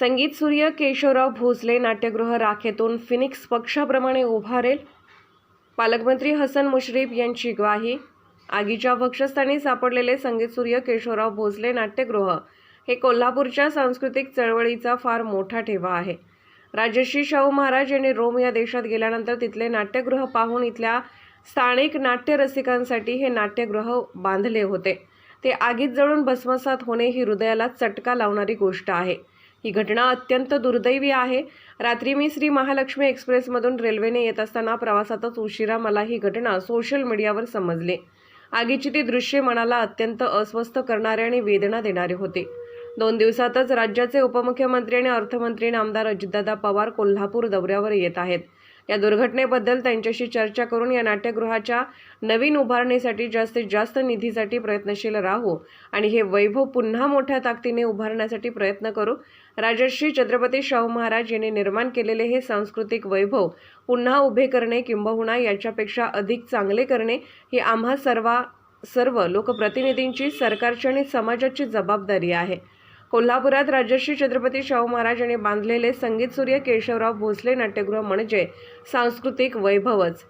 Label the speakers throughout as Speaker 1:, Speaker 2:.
Speaker 1: संगीत सूर्य केशवराव भोसले नाट्यगृह राखेतून फिनिक्स पक्षाप्रमाणे उभारेल पालकमंत्री हसन मुश्रीफ यांची ग्वाही. आगीच्या भक्षस्थानी सापडलेले संगीत सूर्य केशवराव भोसले नाट्यगृह हे कोल्हापूरच्या सांस्कृतिक चळवळीचा फार मोठा ठेवा आहे. राजश्री शाहू महाराज यांनी रोम या देशात गेल्यानंतर तिथले नाट्यगृह पाहून इथल्या स्थानिक नाट्यरसिकांसाठी हे नाट्यगृह बांधले होते. ते आगीत जळून भस्मसात होणे ही हृदयाला चटका लावणारी गोष्ट आहे. ही घटना अत्यंत दुर्दैवी आहे. रात्री मी श्री महालक्ष्मी एक्सप्रेसमधून रेल्वेने येत असताना प्रवासातच उशिरा मला ही घटना सोशल मीडियावर समजले. आगीची ती दृश्ये मनाला अत्यंत अस्वस्थ करणारे आणि वेदना देणारे होते. दोन दिवसातच राज्याचे उपमुख्यमंत्री आणि अर्थमंत्री आमदार अजितदादा पवार कोल्हापूर दौऱ्यावर येत आहेत. या दुर्घटनेबद्दल त्यांच्याशी चर्चा करून या नाट्यगृहाच्या नवीन उभारणीसाठी जास्तीत जास्त निधीसाठी प्रयत्नशील राहू आणि हे वैभव पुन्हा मोठ्या ताकदीने उभारण्यासाठी प्रयत्न करू. राजश्री छत्रपती शाहू महाराज यांनी निर्माण केलेले हे सांस्कृतिक वैभव पुन्हा उभे करणे किंबहुना याच्यापेक्षा अधिक चांगले करणे ही आम्हा सर्वा सर्व लोकप्रतिनिधींची सरकारची आणि समाजाची जबाबदारी आहे. कोल्हापुरात राजर्षी छत्रपती शाहू महाराज यांनी बांधलेले संगीत सूर्य केशवराव भोसले नाट्यगृह म्हणजे सांस्कृतिक वैभवच.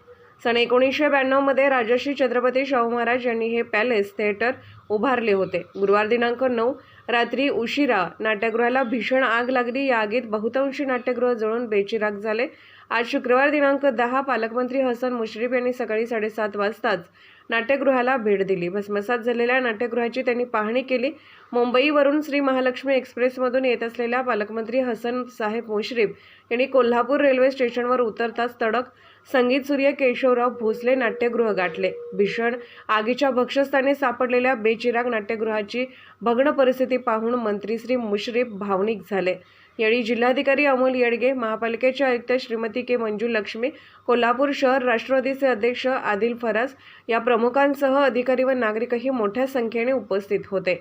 Speaker 1: सन एकोणीसशे ब्याण्णवमध्ये राजर्षी छत्रपती शाहू महाराज यांनी हे पॅलेस थिएटर उभारले होते. गुरुवार दिनांक नऊ रात्री उशिरा नाट्यगृहाला भीषण आग लागली. या आगीत बहुतांशी नाट्यगृह जळून बेचिराग झाले. आज शुक्रवार दिनांक दहा पालकमंत्री हसन मुश्रीफ यांनी सकाळी साडेसात वाजताच नाट्यगृहाला भेट दिली. भस्मसात झालेल्या नाट्यगृहाची त्यांनी पाहणी केली. मुंबईवरून श्री महालक्ष्मी एक्सप्रेसमधून येत असलेल्या पालकमंत्री हसन साहेब मुश्रीफ यांनी कोल्हापूर रेल्वे स्टेशनवर उतरताच तडक संगीत सूर्य केशवराव भोसले नाट्यगृह गाठले. भीषण आगीच्या भक्षस्थानी सापडलेल्या बेचिराग नाट्यगृहाची भग्न परिस्थिती पाहून मंत्री श्री मुश्रीफ भावनिक झाले. यावेळी जिल्हाधिकारी अमोल येडगे महापालिकेचे आयुक्त श्रीमती के मंजू लक्ष्मी कोल्हापूर शहर राष्ट्रवादीचे अध्यक्ष आदिल फरास या प्रमुखांसह अधिकारी व नागरिकही मोठ्या संख्येने उपस्थित होते.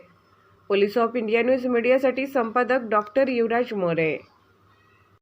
Speaker 1: पोलीस ऑफ इंडिया न्यूज मीडियासाठी संपादक डॉक्टर युवराज मोरे.